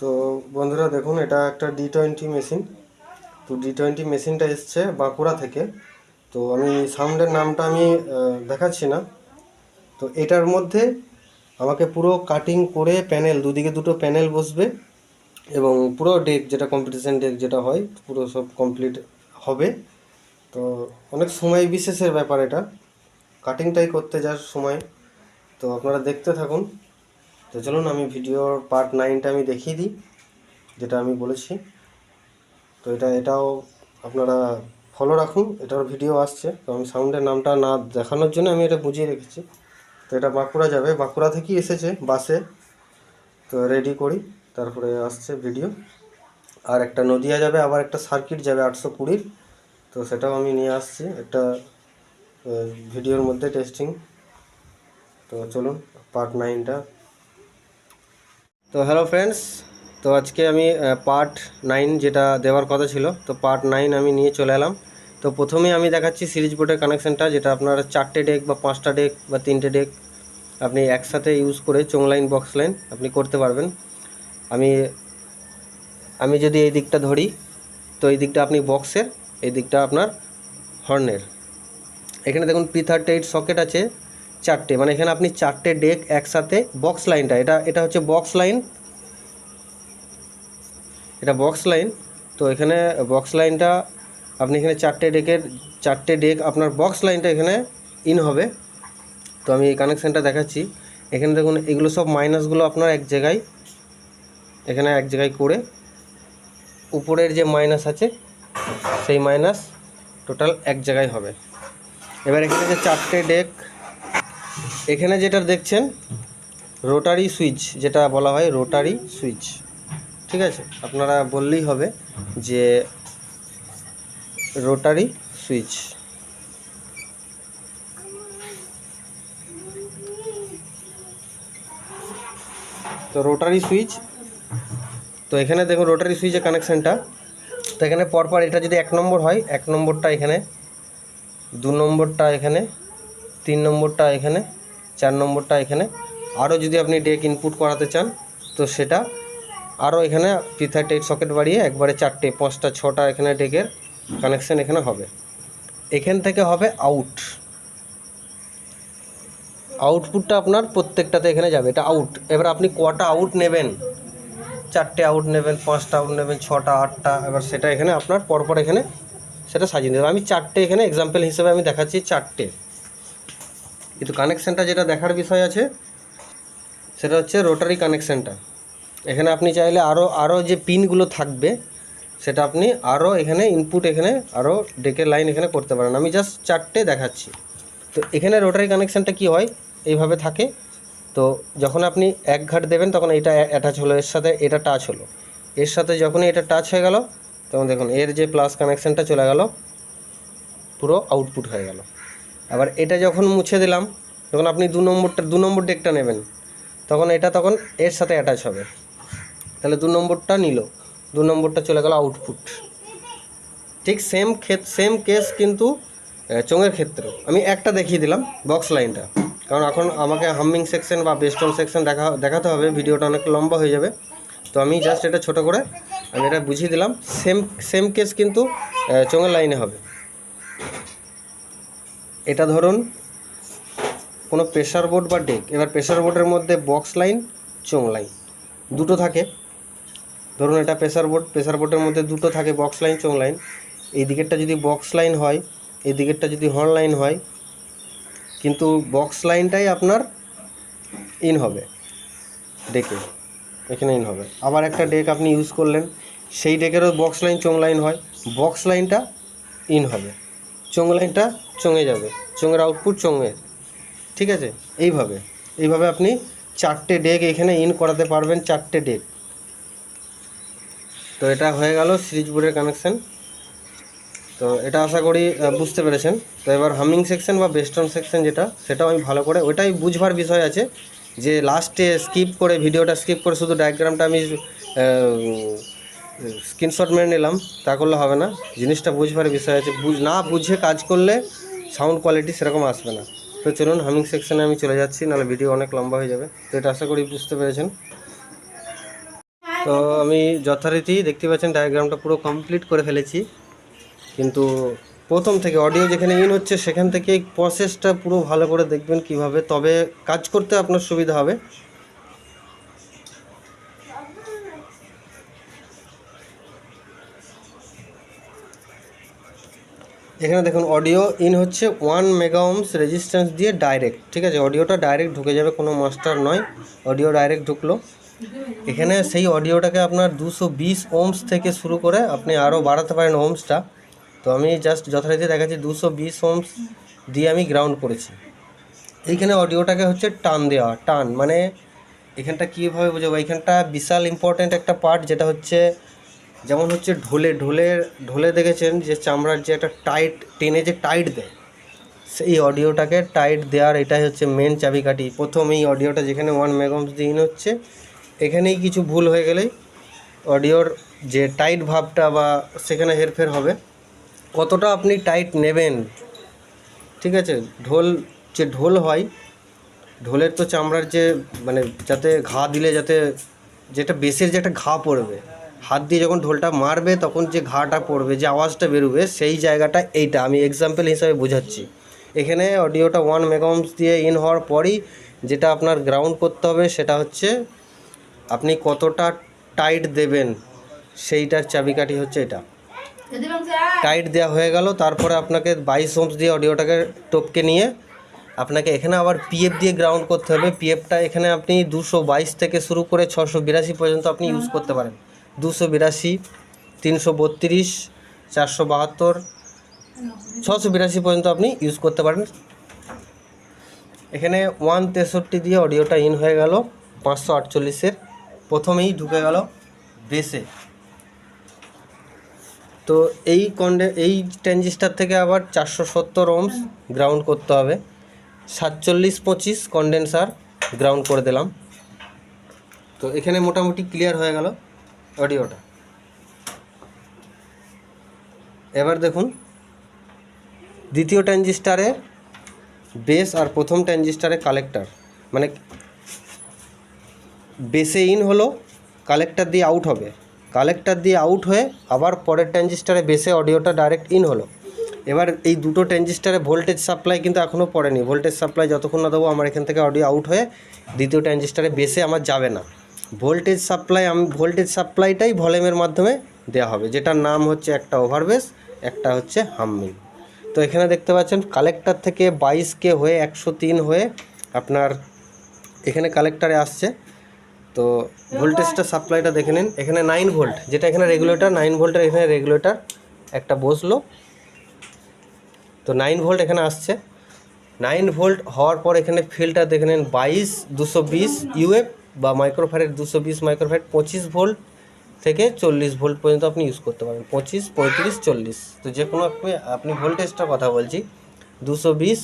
তো বন্ধুরা দেখুন, এটা একটা ডি টোয়েন্টি মেশিন তো ডি টোয়েন্টি মেশিনটা এসছে বাঁকুড়া থেকে। তো আমি সাউন্ডের নামটা আমি দেখাচ্ছি না। তো এটার মধ্যে আমাকে পুরো কাটিং করে প্যানেল দুদিকে দুটো প্যানেল বসবে এবং পুরো ডেক যেটা কম্পিটিশন ডেক যেটা হয়, পুরো সব কমপ্লিট হবে। তো অনেক সময় বিশেষের ব্যাপার এটা। কাটিংটাই করতে যার সময়। তো আপনারা দেখতে থাকুন। তো চলুন আমি ভিডিওর পার্ট নাইনটা আমি দেখিয়ে দিই, যেটা আমি বলেছি। তো এটা, এটাও আপনারা ফলো রাখুন, এটার ভিডিও আসছে। তো আমি সাউন্ডের নামটা না দেখানোর জন্য আমি এটা বুঝিয়ে রেখেছি। তো এটা বাঁকুড়া যাবে, বাঁকুড়া থেকেই এসেছে বাসে। তো রেডি করি, তারপরে আসছে ভিডিও আর একটা নদিয়া যাবে, আবার একটা সার্কিট যাবে আটশো কুড়ির। তো সেটাও আমি নিয়ে আসছি, একটা ভিডিওর মধ্যে টেস্টিং তো চলুন পার্ট নাইনটা তো হ্যালো ফ্রেন্ডস তো আজকে আমি পার্ট নাইন যেটা দেওয়ার কথা ছিল, তো পার্ট নাইন আমি নিয়ে চলে এলাম। তো প্রথমে আমি দেখাচ্ছি সিরিজ বোর্ডের কানেকশানটা যেটা আপনার চারটে ডেক বা পাঁচটা ডেক বা তিনটে ডেক আপনি একসাথে ইউজ করে চোং লাইন বক্স লাইন আপনি করতে পারবেন। আমি আমি যদি এই দিকটা ধরি, তো এই দিকটা আপনি বক্সের এই দিকটা আপনার হর্নের এখানে দেখুন পি থার্টি এইট সকেট আছে। চারটে মানে এখানে আপনি চারটে ডেক একসাথে বক্স লাইনটা এটা এটা হচ্ছে বক্স লাইন এটা বক্স লাইন তো এখানে বক্স লাইনটা আপনি এখানে চারটে ডেকের চারটে ডেক আপনার বক্স লাইনটা এখানে ইন হবে। তো আমি এই কানেকশানটা দেখাচ্ছি। এখানে দেখুন, এগুলো সব মাইনাসগুলো আপনার এক জায়গায়, এখানে এক জায়গায় করে, উপরের যে মাইনাস আছে, সেই মাইনাস টোটাল এক জায়গায় হবে। এবার এখানে যে চারটে ডেক এখানে যেটা দেখছেন রোটারি সুইচ যেটা বলা হয় রোটারি সুইচ ঠিক আছে? আপনারা বললেই হবে যে রোটারি সুইচ তো রোটারি সুইচ তো এখানে দেখুন রোটারি সুইচের কানেকশানটা তো এখানে পরপর এটা যদি এক নম্বর হয়, এক নম্বরটা এখানে, দু নম্বরটা এখানে, তিন নম্বরটা এখানে চার নম্বরটা এখানে। আরও যদি আপনি ডেক ইনপুট করাতে চান, তো সেটা আরও এখানে পি থার্টি এইট সকেট বাড়িয়ে একবারে চারটে, পাঁচটা, ছটা এখানে ডেকের কানেকশান এখানে হবে। এখান থেকে হবে আউট আউটপুটটা আপনার প্রত্যেকটাতে এখানে যাবে। এটা আউট এবার আপনি কটা আউট নেবেন? চারটে আউট নেবেন, পাঁচটা আউট নেবেন, ছটা, আটটা, এবার সেটা এখানে আপনার পরপর এখানে সেটা সাজিয়ে দেবেন আমি চারটে এখানে এক্সাম্পল হিসেবে আমি দেখাচ্ছি চারটে। কিন্তু কানেকশানটা যেটা দেখার বিষয় আছে, সেটা হচ্ছে রোটারি কানেকশানটা এখানে আপনি চাইলে আরও আরও যে পিনগুলো থাকবে, সেটা আপনি আরও এখানে ইনপুট এখানে আরও ডেকের লাইন এখানে করতে পারেন। আমি জাস্ট চারটে দেখাচ্ছি। তো এখানে রোটারি কানেকশানটা কি হয়? এইভাবে থাকে। তো যখন আপনি এক ঘাট দেবেন, তখন এটা অ্যাটাচ হলো, এর সাথে এটা টাচ হলো। এর সাথে যখনই এটা টাচ হয়ে গেল, তখন দেখুন, এর যে প্লাস কানেকশানটা চলে গেল, পুরো আউটপুট হয়ে গেল। আবার এটা যখন মুছে দিলাম, যখন আপনি দু নম্বরটা, দু নম্বর ডেকটা নেবেন, তখন এটা তখন এর সাথে অ্যাটাচ হবে। তাহলে দু নম্বরটা নিল, দু নম্বরটা চলে গেল আউটপুট ঠিক সেম ক্ষেত সেম কেস কিন্তু চোঙের ক্ষেত্রেও আমি একটা দেখিয়ে দিলাম বক্স লাইনটা কারণ এখন আমাকে হামিং সেকশন বা বেস্টন সেকশন দেখা, দেখাতে হবে, ভিডিওটা অনেক লম্বা হয়ে যাবে। তো আমি জাস্ট এটা ছোট করে, আমি এটা বুঝিয়ে দিলাম সেম সেম কেস কিন্তু চোঙের লাইনে হবে। এটা ধরুন, কোনো প্রেশার বোর্ড বা ডেক এবার প্রেশার বোর্ডের মধ্যে বক্স লাইন চোং লাইন দুটো থাকে। ধরুন এটা প্রেশার বোর্ড প্রেশার বোর্ডের মধ্যে দুটো থাকে বক্স লাইন চোং লাইন এই দিকেরটা যদি বক্স লাইন হয়, এই দিকেরটা যদি হর্ন লাইন হয়, কিন্তু বক্স লাইনটাই আপনার ইন হবে ডেকে এখানে ইন হবে। আবার একটা ডেক আপনি ইউজ করলেন, সেই ডেকেরও বক্স লাইন চোং লাইন হয় বক্স লাইনটা ইন হবে। চোং লাইনটা চোঙে যাবে। চোঙের আউটপুট চোঙে। ঠিক আছে? এইভাবে। এইভাবে আপনি চারটে ডেক এখানে ইন করাতে পারবেন, চারটে ডেক তো এটা হয়ে গেল সিরিজ বোর্ডের কানেকশান তো এটা আশা করি বুঝতে পেরেছেন। তো এবার হামিং সেকশন বা বেস্টন সেকশন যেটা, সেটাও আমি ভালো করে ওটাই বুঝবার বিষয় আছে যে লাস্টে স্কিপ করে ভিডিওটা স্কিপ করে শুধু ডায়াগ্রামটা আমি স্ক্রিনশট মেরে নিলাম, তা করলে হবে না। জিনিসটা বুঝবার বিষয় আছে না বুঝে কাজ করলে সাউন্ড কোয়ালিটি সেরকম আসবে না। তো চলুন হামিং সেকশনে আমি চলে যাচ্ছি, নাহলে ভিডিও অনেক লম্বা হয়ে যাবে। তো এটা আশা করি বুঝতে পেরেছেন। তো আমি যথারীতি দেখতে পাচ্ছেন ডায়াগ্রামটা পুরো কমপ্লিট করে ফেলেছি। কিন্তু প্রথম থেকে অডিও যেখানে ইন হচ্ছে, সেখান থেকে প্রসেসটা পুরো ভালো করে দেখবেন কীভাবে। তবে কাজ করতে আপনার সুবিধা হবে। এখানে দেখুন অডিও ইন হচ্ছে ওয়ান মেগাওমস রেজিস্ট্যান্স দিয়ে ডাইরেক্ট ঠিক আছে? অডিওটা ডাইরেক্ট ঢুকে যাবে, কোনো মাস্টার নয়। অডিও ডাইরেক্ট ঢুকলো। এখানে সেই অডিওটাকে আপনার দুশো বিশ ওমস থেকে শুরু করে আপনি আরও বাড়াতে পারেন ওমসটা তো আমি জাস্ট যথারীতি দেখাচ্ছি, দুশো বিশ ওমস দিয়ে আমি গ্রাউন্ড করেছি। এইখানে অডিওটাকে হচ্ছে টান দেওয়া, টান মানে এখানটা কীভাবে বোঝাবো? এখানটা বিশাল ইম্পর্ট্যান্ট একটা পার্ট যেটা হচ্ছে যেমন হচ্ছে ঢোলে ঢোলের ঢোলে দেখেছেন যে চামড়ার যে একটা টাইট টেনে যে টাইট দেয়, সেই অডিওটাকে টাইট দেওয়ার এটাই হচ্ছে মেন চাবিকাঠি। প্রথম এই অডিওটা যেখানে ওয়ান মেগামস দিয়ে ইন হচ্ছে, এখানেই কিছু ভুল হয়ে গেলেই অডিওর যে টাইট ভাবটা বা সেখানে হেরফের হবে, কতটা আপনি টাইট নেবেন, ঠিক আছে? ঢোল যে ঢোল হয়, ঢোলের তো চামড়ার যে মানে যাতে ঘা দিলে যাতে যেটা বেসের যে একটা ঘা পড়বে হাত দিয়ে যখন ঢোলটা মারবে তখন যে ঘাটা পড়বে যে আওয়াজটা বেরোবে সেই জায়গাটা এইটা। আমি এক্সাম্পল হিসাবে বোঝাচ্ছি। এখানে অডিওটা ওয়ান মেগাওমস দিয়ে ইন হওয়ার পরই যেটা আপনার গ্রাউন্ড করতে হবে সেটা হচ্ছে আপনি কতটা টাইট দেবেন সেইটার চাবিকাঠি হচ্ছে এটা। টাইট দেওয়া হয়ে গেল তারপরে আপনাকে বাইশ ওমস দিয়ে অডিওটাকে টপকে নিয়ে আপনাকে এখানে আবার পিএফ দিয়ে গ্রাউন্ড করতে হবে। পিএফটা এখানে আপনি দুশো বাইশ থেকে শুরু করে ছশো বিরাশি পর্যন্ত আপনি ইউজ করতে পারেন। দুশো বিরাশি, তিনশো বত্রিশ, চারশো বাহাত্তর, ছশো বিরাশি পর্যন্ত আপনি ইউজ করতে পারেন। এখানে ওয়ান তেষট্টি দিয়ে অডিওটা ইন হয়ে গেল, পাঁচশো আটচল্লিশের। প্রথমেই ঢুকে গেল বেসে তো এই কন্ডে এই ট্রানজিস্টার থেকে আবার চারশো সত্তর ওমস গ্রাউন্ড করতে হবে। সাতচল্লিশ পঁচিশ কন্ডেন্সার গ্রাউন্ড করে দিলাম। তো এখানে মোটামুটি ক্লিয়ার হয়ে গেল। অডিওটা। এবার দেখুন, দ্বিতীয় ট্রানজিস্টারে বেস আর প্রথম ট্রানজিস্টারে কালেক্টর। মানে বেসে ইন হলো, কালেক্টর দিয়ে আউট হবে। কালেক্টর দিয়ে আউট হয়ে আবার পরের ট্রানজিস্টারে বেসে অডিওটা ডাইরেক্ট ইন হলো। এবার এই দুটো ট্রানজিস্টারে ভোল্টেজ সাপ্লাই কিন্তু এখনও পড়েনি। ভোল্টেজ সাপ্লাই যতক্ষণ না দেবো, আমার এখান থেকে অডিও আউট হয়ে দ্বিতীয় ট্রানজিস্টারে বেসে আমার যাবে না। ভোল্টেজ সাপ্লাই, আমি ভোল্টেজ সাপ্লাইটাই ভলিউমের মাধ্যমে দেওয়া হবে। যেটার নাম হচ্ছে একটা ওভারবেস একটা হচ্ছে হামমিং তো এখানে দেখতে পাচ্ছেন কালেক্টর থেকে বাইশ কে হয়ে একশো তিন হয়ে আপনার এখানে কালেক্টারে আসছে। তো ভোল্টেজটা সাপ্লাইটা দেখে নিন। এখানে নাইন ভোল্ট যেটা এখানে রেগুলেটর নাইন ভোল্টের এখানে রেগুলেটর একটা বসল। তো নাইন ভোল্ট এখানে আসছে। নাইন ভোল্ট হওয়ার পর এখানে ফিল্ডটা দেখে নিন, বাইশ, দুশো বিশ ইউএফ বা মাইক্রোফ্যারের দুশো বিশ মাইক্রোফ্যারেট পঁচিশ ভোল্ট থেকে চল্লিশ ভোল্ট পর্যন্ত আপনি ইউজ করতে পারেন পঁচিশ, পঁয়ত্রিশ, চল্লিশ। তো যে কোনো আপনি ভোল্টেজটার কথা বলছি। দুশো বিশ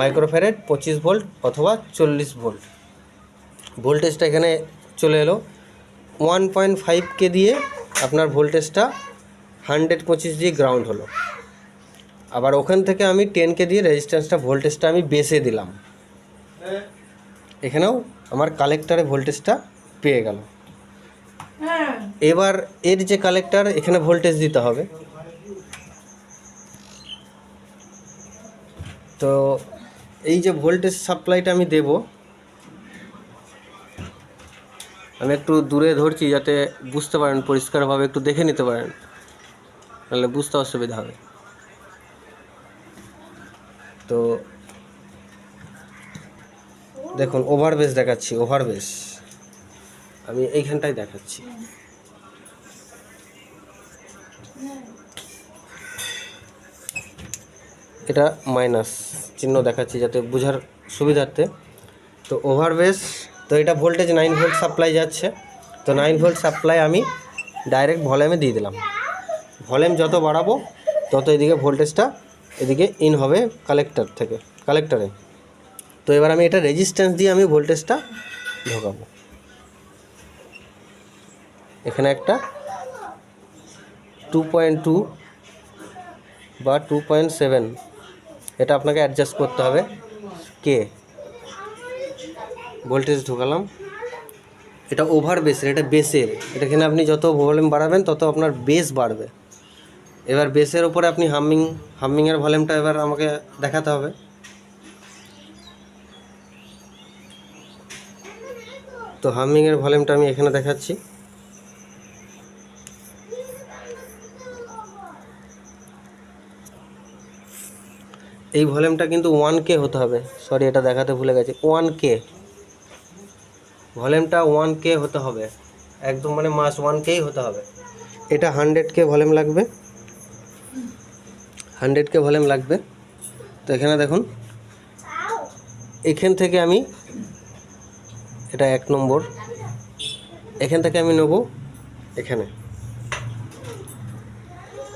মাইক্রোফ্যারেট পঁচিশ ভোল্ট অথবা চল্লিশ ভোল্ট। ভোল্টেজটা এখানে চলে এলো। ওয়ান পয়েন্ট ফাইভকে দিয়ে আপনার ভোল্টেজটা হান্ড্রেড পঁচিশ দিয়ে গ্রাউন্ড হলো। আবার ওখান থেকে আমি টেনকে দিয়ে রেজিস্ট্যান্সটা ভোল্টেজটা আমি বেসে দিলাম। এখানেও আমার কালেক্টারে ভোল্টেজটা পেয়ে গেল। এবার এর যে কালেক্টার এখানে ভোল্টেজ দিতে হবে। তো এই যে ভোল্টেজ সাপ্লাইটা আমি দেব আমি একটু দূরে ধরছি যাতে বুঝতে পারেন পরিষ্কারভাবে একটু দেখে নিতে পারেন। তাহলে বুঝতে অসুবিধা হবে। তো দেখুন ওভারবেস দেখাচ্ছি ওভারবেস আমি এইখানটাই দেখাচ্ছি। এটা মাইনাস চিহ্ন দেখাচ্ছি যাতে বোঝার সুবিধার্থে। তো ওভারবেস তো এটা ভোল্টেজ নাইন ভোল্ট সাপ্লাই যাচ্ছে। তো নাইন ভোল্ট সাপ্লাই আমি ডাইরেক্ট ভলিউমে দিয়ে দিলাম। ভলিউম যত বাড়াবো, তত এদিকে ভোল্টেজটা এদিকে ইন হবে কালেক্টর থেকে কালেক্টরে তো এবার আমি এটা রেজিস্ট্যান্স দিয়ে আমি ভোল্টেজটা ঢোকাবো। এখানে একটা টু পয়েন্ট টু বা টু পয়েন্ট সেভেন এটা আপনাকে অ্যাডজাস্ট করতে হবে। কে ভোল্টেজ ঢোকালাম। এটা ওভার বেসের এটা বেসের এটা এখানে আপনি যত ভলিউম বাড়াবেন, তত আপনার বেস বাড়বে। এবার বেসের উপরে আপনি হামিং হামিংয়ের ভলিউমটা এবার আমাকে দেখাতে হবে। তো হামিংয়ের ভলিউমটা আমি এখানে দেখাচ্ছি। এই ভলিউমটা কিন্তু ওয়ান কে হতে হবে। সরি এটা দেখাতে ভুলে গেছি। ওয়ান কে ভলিউমটা ওয়ান কে হতে হবে। একদম মানে মাস ওয়ান কেই হতে হবে। এটা হান্ড্রেড কে ভলিউম লাগবে। হান্ড্রেড কে ভলিউম লাগবে। তো এখানে দেখুন। এখান থেকে আমি এটা এক নম্বর। এখান থেকে আমি নেব এখানে।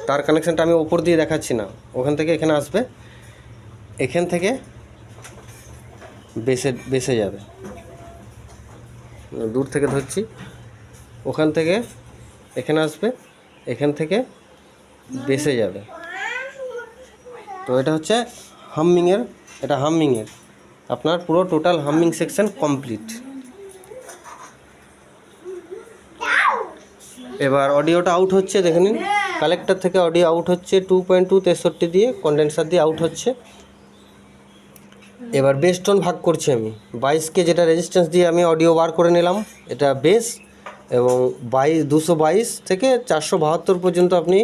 তার কানেকশানটা আমি ওপর দিয়ে দেখাচ্ছি না। ওখান থেকে এখানে আসবে। এখান থেকে বেসে বেসে যাবে। দূর থেকে ধরছি। ওখান থেকে এখানে আসবে। এখান থেকে বেসে যাবে। তো এটা হচ্ছে হাম্মিংয়ের, এটা হাম্মিংয়ের। আপনার পুরো টোটাল হাম্মিং সেকশন কমপ্লিট এবার অডিওটা আউট হচ্ছে দেখে নিন। কালেক্টর থেকে অডিও আউট হচ্ছে টু পয়েন্ট টু তেষট্টি দিয়ে কন্ডেন্সার দিয়ে আউট হচ্ছে। এবার বেস টোন ভাগ করছি আমি। বাইশকে যেটা রেজিস্ট্যান্স দিয়ে আমি অডিও বার করে নিলাম এটা বেস এবং বাইশ দুশো বাইশ থেকে চারশো বাহাত্তর পর্যন্ত আপনি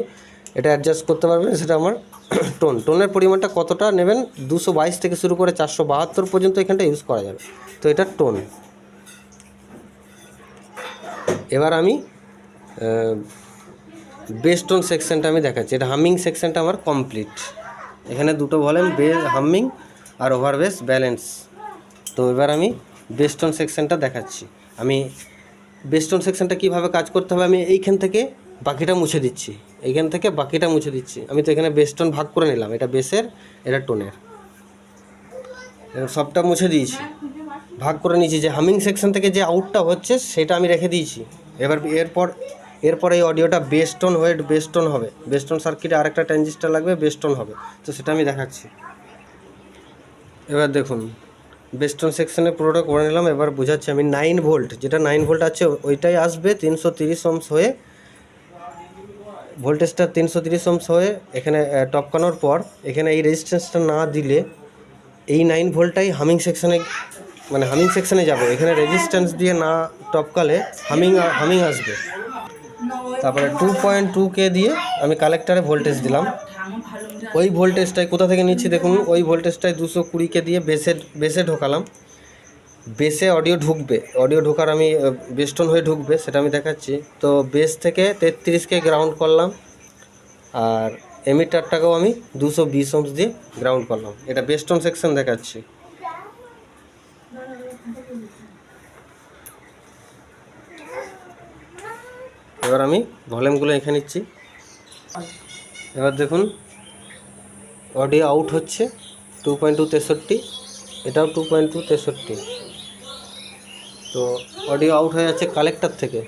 এটা অ্যাডজাস্ট করতে পারবেন সেটা আমার টোন টোনের পরিমাণটা কতটা নেবেন? দুশো বাইশ থেকে শুরু করে চারশো বাহাত্তর পর্যন্ত এখানটা ইউজ করা যাবে। তো এটা টোন এবার আমি বেস্টন সেকশনটা আমি দেখাচ্ছি। এটা হামিং সেকশনটা আমার কমপ্লিট এখানে দুটো ভলিউম বে হামিং আর ওভার বেস ব্যালেন্স তো এবার আমি বেস্টন সেকশনটা দেখাচ্ছি। আমি বেস্টন সেকশনটা কীভাবে কাজ করতে হবে, আমি এইখান থেকে বাকিটা মুছে দিচ্ছি। এইখান থেকে বাকিটা মুছে দিচ্ছি। আমি তো এখানে বেস্টন ভাগ করে নিলাম, এটা বেসের এটা টোনের। সবটা মুছে দিয়েছি। ভাগ করে নিয়েছি। যে হামিং সেকশন থেকে যে আউটটা হচ্ছে, সেটা আমি রেখে দিয়েছি। এবার এরপর এরপর এই অডিওটা বেস্টন হয়ে বেস্টন হবে। বেস্টন সার্কিটে আরেকটা ট্রানজিস্টার লাগবে বেস্টন হবে। তো সেটা আমি দেখাচ্ছি। এবার দেখুন বেস্টন সেকশনে পুরোটা করে নিলাম, এবার বোঝাচ্ছি আমি নাইন ভোল্ট, যেটা নাইন ভোল্ট আছে ওইটাই আসবে তিনশো তিরিশ ওমস হয়ে। ভোল্টেজটা তিনশো তিরিশ ওমস হয়ে এখানে টপকানোর পর, এখানে এই রেজিস্ট্যান্সটা না দিলে এই নাইন ভোল্টটাই হামিং সেকশনে মানে হামিং সেকশনে যাবে। এখানে রেজিস্ট্যান্স দিয়ে না টপকালে হামিং হামিং আসবে। তারপরে টু পয়েন্ট টু কে দিয়ে আমি কালেক্টারে ভোল্টেজ দিলাম। ওই ভোল্টেজটাই কোথা থেকে নিচ্ছি দেখুন, ওই ভোল্টেজটাই দুশো কুড়িকে দিয়ে বেসে বেসে ঢোকালাম। বেসে অডিও ঢুকবে। অডিও ঢোকার আমি বেস্টন হয়ে ঢুকবে, সেটা আমি দেখাচ্ছি। তো বেস থেকে তেত্রিশকে গ্রাউন্ড করলাম, আর এমিটারটাকেও আমি দুশো বিশ ওমস দিয়ে গ্রাউন্ড করলাম। এটা বেস্টন সেকশন দেখাচ্ছি। এবার আমি ভলিউমগুলো এখানে নিচ্ছি। এবার দেখুন অডিও আউট হচ্ছে টু পয়েন্ট টু তেষট্টি, এটাও টু পয়েন্ট টু তেষট্টি। তো অডিও আউট হয়ে যাচ্ছে কালেক্টর থেকে।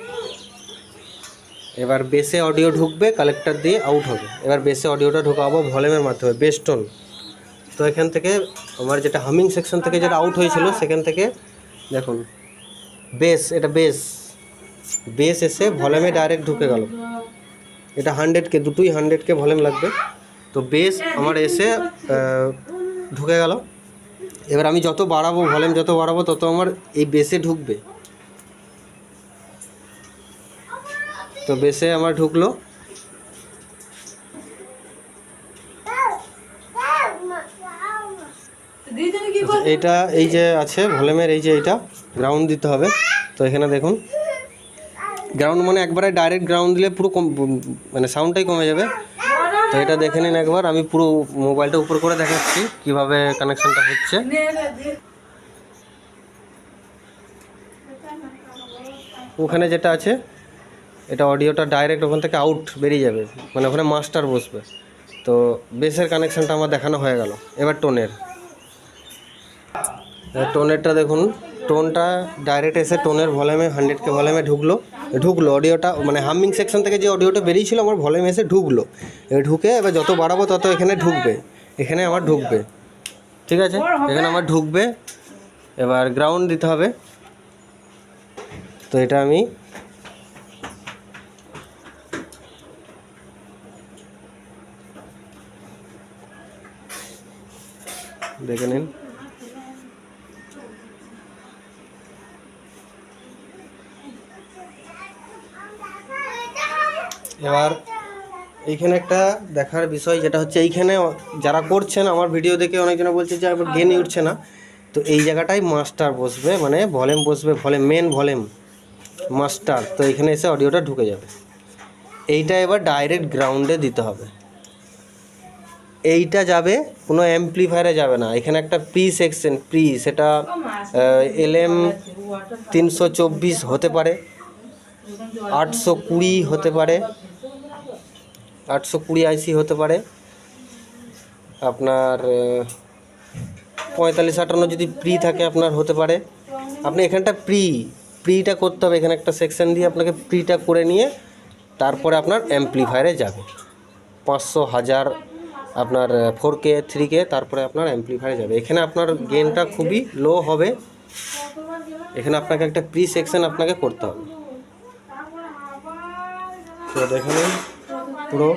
এবার বেসে অডিও ঢুকবে কালেক্টর দিয়ে আউট হবে। এবার বেসে অডিওটা ঢোকাবো ভলিউমের মাধ্যমে বেস্টন তো এখান থেকে আমার যেটা হামিং সেকশন থেকে যেটা আউট হয়েছিল, সেখান থেকে দেখুন বেস এটা বেস বেস এসে ভলিউমে ডাইরেক্ট ঢুকে গেল। এটা হান্ড্রেডকে দুটোই হান্ড্রেডকে ভলিউম লাগবে। তো বেস আমার এসে ঢুকে গেল। এবার আমি যত বাড়াবো ভলিউম যত বাড়াবো তত আমার এই বেসে ঢুকবে। তো বেসে আমার ঢুকলো। এটা এই যে আছে ভলিউমের এই যে এইটা গ্রাউন্ড দিতে হবে। তো এখানে দেখুন গ্রাউন্ড মানে একবারে ডাইরেক্ট গ্রাউন্ড দিলে পুরো কম মানে সাউন্ডটাই কমে যাবে। তো এটা দেখে নিন একবার। আমি পুরো মোবাইলটা উপর করে দেখাচ্ছি কীভাবে কানেকশনটা হচ্ছে। ওখানে যেটা আছে, এটা অডিওটা ডাইরেক্ট ওখান থেকে আউট বেরিয়ে যাবে। মানে ওখানে মাস্টার বসবে। তো বেসের কানেকশানটা আমার দেখানো হয়ে গেল। এবার টোনের টোনেরটা দেখুন। টোনটা ডাইরেক্ট এসে টোনের ভলিউমে হান্ড্রেড কে ভলিউমে ঢুকলো। ঢুকলো অডিওটা মানে হামিং সেকশন থেকে যে অডিওটা বেরিয়েছিল, আমার ভলিউম এসে ঢুকলো। এবার ঢুকে এবার যত বাড়াবো তত এখানে ঢুকবে। এখানে আমার ঢুকবে। ঠিক আছে? এখানে আমার ঢুকবে। এবার গ্রাউন্ড দিতে হবে। তো এটা আমি দেখে নিন। এবার এইখানে একটা দেখার বিষয় যেটা হচ্ছে এইখানে যারা করছেন, আমার ভিডিও দেখে অনেকজনে বলছে যে আবার গেনই উঠছে না। তো এই জায়গাটাই মাস্টার বসবে মানে ভলিউম বসবে ভলিউম মেন ভলিউম মাস্টার তো এখানে এসে অডিওটা ঢুকে যাবে। এইটা এবার ডাইরেক্ট গ্রাউন্ডে দিতে হবে। এইটা যাবে, কোনো অ্যাম্প্লিফায়ারে যাবে না। এখানে একটা প্রি সেকশন প্রি সেটা এলএম তিনশো চব্বিশ হতে পারে, আটশো কুড়ি হতে পারে। আটশো কুড়ি আইসি হতে পারে। আপনার পঁয়তাল্লিশ আটান্ন যদি প্রি থাকে আপনার হতে পারে। আপনি এখানটা প্রি প্রিটা করতে হবে। এখানে একটা সেকশন দিয়ে আপনাকে প্রিটা করে নিয়ে তারপরে আপনার অ্যাম্প্লিফায়ারে যাবে। পাঁচশো হাজার আপনার ফোর কে থ্রি কে তারপরে আপনার অ্যাম্প্লিফায়ারে যাবে। এখানে আপনার গেনটা খুবই লো হবে। এখানে আপনাকে একটা প্রি সেকশন আপনাকে করতে হবে। তো দেখে পুরো